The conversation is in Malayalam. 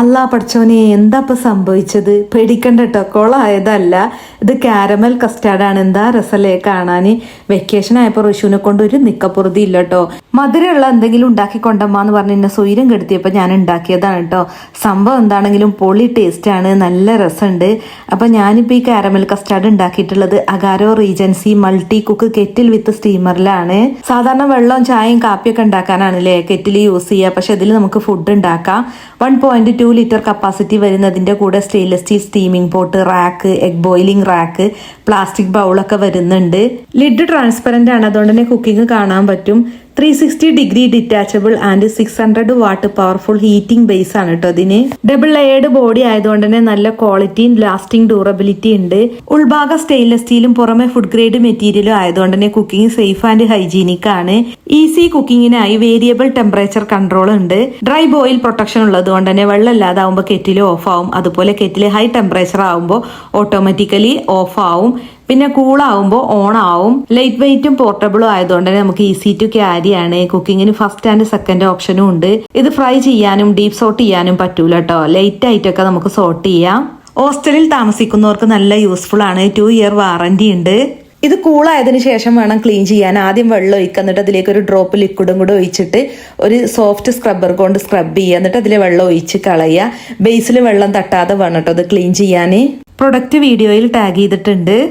അല്ലാ പഠിച്ചോനെ എന്താ ഇപ്പൊ സംഭവിച്ചത്? പേടിക്കണ്ട കേട്ടോ കൊളായതല്ല. ഇത് കാരമൽ കസ്റ്റാർഡാണ്. എന്താ രസല്ലേ കാണാൻ വെക്കേഷൻ ആയപ്പോൾ ഋഷുവിനെ കൊണ്ട് ഒരു നിക്കപ്പുറതി ഇല്ല കേട്ടോ മധുരമുള്ള എന്തെങ്കിലും ഉണ്ടാക്കി എന്ന് പറഞ്ഞ് എന്നെ സ്വൈര്യം കെടുത്തിയപ്പോൾ ഞാൻ ഉണ്ടാക്കിയതാണ് കേട്ടോ. സംഭവം എന്താണെങ്കിലും പൊളി ടേസ്റ്റ് ആണ്. നല്ല രസമുണ്ട്. അപ്പം ഞാനിപ്പോൾ ഈ കാരമൽ കസ്റ്റാർഡ് ഉണ്ടാക്കിയിട്ടുള്ളത് Agaro regency multi cook kettle with സ്റ്റീമറിലാണ് സാധാരണ വെള്ളവും ചായയും കാപ്പിയൊക്കെ ഉണ്ടാക്കാനാണല്ലേ കെറ്റിൽ യൂസ് ചെയ്യുക. പക്ഷെ ഇതിൽ നമുക്ക് ഫുഡ് ഉണ്ടാക്കാം. One point two litre capacity വരുന്നതിന്റെ കൂടെ stainless steel steaming pot rack egg boiling rack plastic ബൗളൊക്കെ വരുന്നുണ്ട്. ലിഡ് ട്രാൻസ്പെറന്റ് ആണ് അതുകൊണ്ട് തന്നെ കുക്കിംഗ് കാണാൻ പറ്റും. Three sixty degree detachable and six hundred watt powerful heating base ആണ് കേട്ടോ ഇതിന്. ഡബിൾ ലെയർഡ് ബോഡി ആയതുകൊണ്ട് തന്നെ നല്ല ക്വാളിറ്റിയും ലാസ്റ്റിംഗ് ഡ്യൂറബിലിറ്റി ഉണ്ട്. ഉൾഭാഗം സ്റ്റെയിൻലെസ് സ്റ്റീലും പുറമെ ഫുഡ് ഗ്രേഡ് മെറ്റീരിയലും ആയതുകൊണ്ട് തന്നെ കുക്കിംഗ് സേഫ് ആൻഡ് ഹൈജീനിക് ആണ്. ഈസി കുക്കിങ്ങിനായി വേരിയബിൾ ടെമ്പറേച്ചർ കൺട്രോൾ ഉണ്ട്. ഡ്രൈ ബോയിൽ പ്രൊട്ടക്ഷൻ ഉള്ളത് കൊണ്ട് തന്നെ വെള്ളം ഇല്ലാതാവുമ്പോൾ കെറ്റിൽ ഓഫ് ആവും. അതുപോലെ കെറ്റിൽ ഹൈ ടെമ്പറേച്ചർ ആവുമ്പോൾ ഓട്ടോമാറ്റിക്കലി ഓഫ് ആവും. പിന്നെ കൂളാവുമ്പോൾ ഓൺ ആവും ലൈറ്റ് വെയിറ്റും പോർട്ടബിളും ആയതുകൊണ്ട് തന്നെ നമുക്ക് ഈസി ടു ക്യാരി ആണ്. കുക്കിങ്ങിന് ഫസ്റ്റ് ആൻഡ് സെക്കൻഡ് ഓപ്ഷനും ഉണ്ട്. ഇത് ഫ്രൈ ചെയ്യാനും ഡീപ് സോട്ട് ചെയ്യാനും പറ്റൂല കേട്ടോ ലൈറ്റ് ആയിട്ടൊക്കെ നമുക്ക് സോട്ട് ചെയ്യാം. ഹോസ്റ്റലിൽ താമസിക്കുന്നവർക്ക് നല്ല യൂസ്ഫുൾ ആണ്. ടു ഇയർ വാറന്റി ഉണ്ട്. ഇത് കൂളായതിനു ശേഷം വേണം ക്ലീൻ ചെയ്യാൻ. ആദ്യം വെള്ളം ഒഴിക്കുക. എന്നിട്ട് അതിലേക്ക് ഒരു ഡ്രോപ്പ് ലിക്വിഡും കൂടെ ഒഴിച്ചിട്ട് ഒരു സോഫ്റ്റ് സ്ക്രബ്ബർ കൊണ്ട് സ്ക്രബ് ചെയ്യുക. എന്നിട്ട് അതിൽ വെള്ളം ഒഴിച്ച് കളയുക. ബേസിൽ വെള്ളം തട്ടാതെ വേണം കേട്ടോ അത് ക്ലീൻ ചെയ്യാൻ പ്രൊഡക്റ്റ് വീഡിയോയിൽ ടാഗ് ചെയ്തിട്ടുണ്ട്.